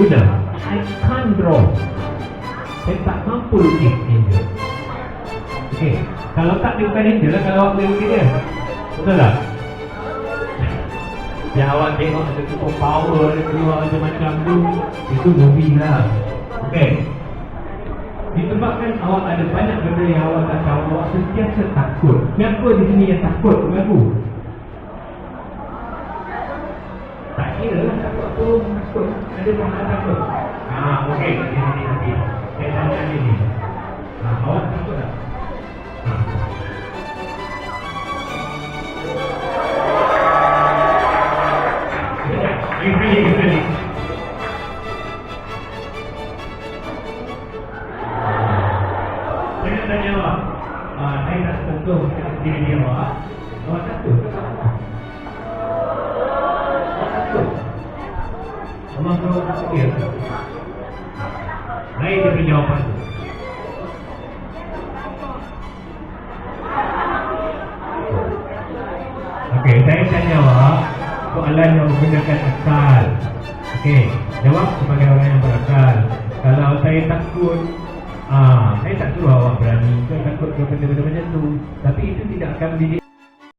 Guna. I can't draw. Saya tak mampu lukis angel. Okey. Kalau tak dia bukan angel lah kalau awak boleh lukis dia. Betul tak? Yang awak tengok ada super power dia keluar macam-macam tu Itu movie lah Okey Disebabkan awak ada banyak benda yang awak tak tahu Awak sentiasa takut Siapa di sini yang takut dengan aku? Tak kira lah takut tu Ada orang takut Haa okey. Di sini nanti Saya tanya ni ni. Haa awak takut tak? Ini Saya tanya awak. Uh, Saya tak sentuh diri awak. Awak takut ke tak? Takut dia ke? Lain dia tu Okey, saya tanya awak soalan yang menggunakan akal. Okey, jawab sebagai orang yang berakal. Kalau saya takut, ah, saya tak suruh awak berani. Saya takut ke benda-benda macam tu. Tapi itu tidak akan mendidik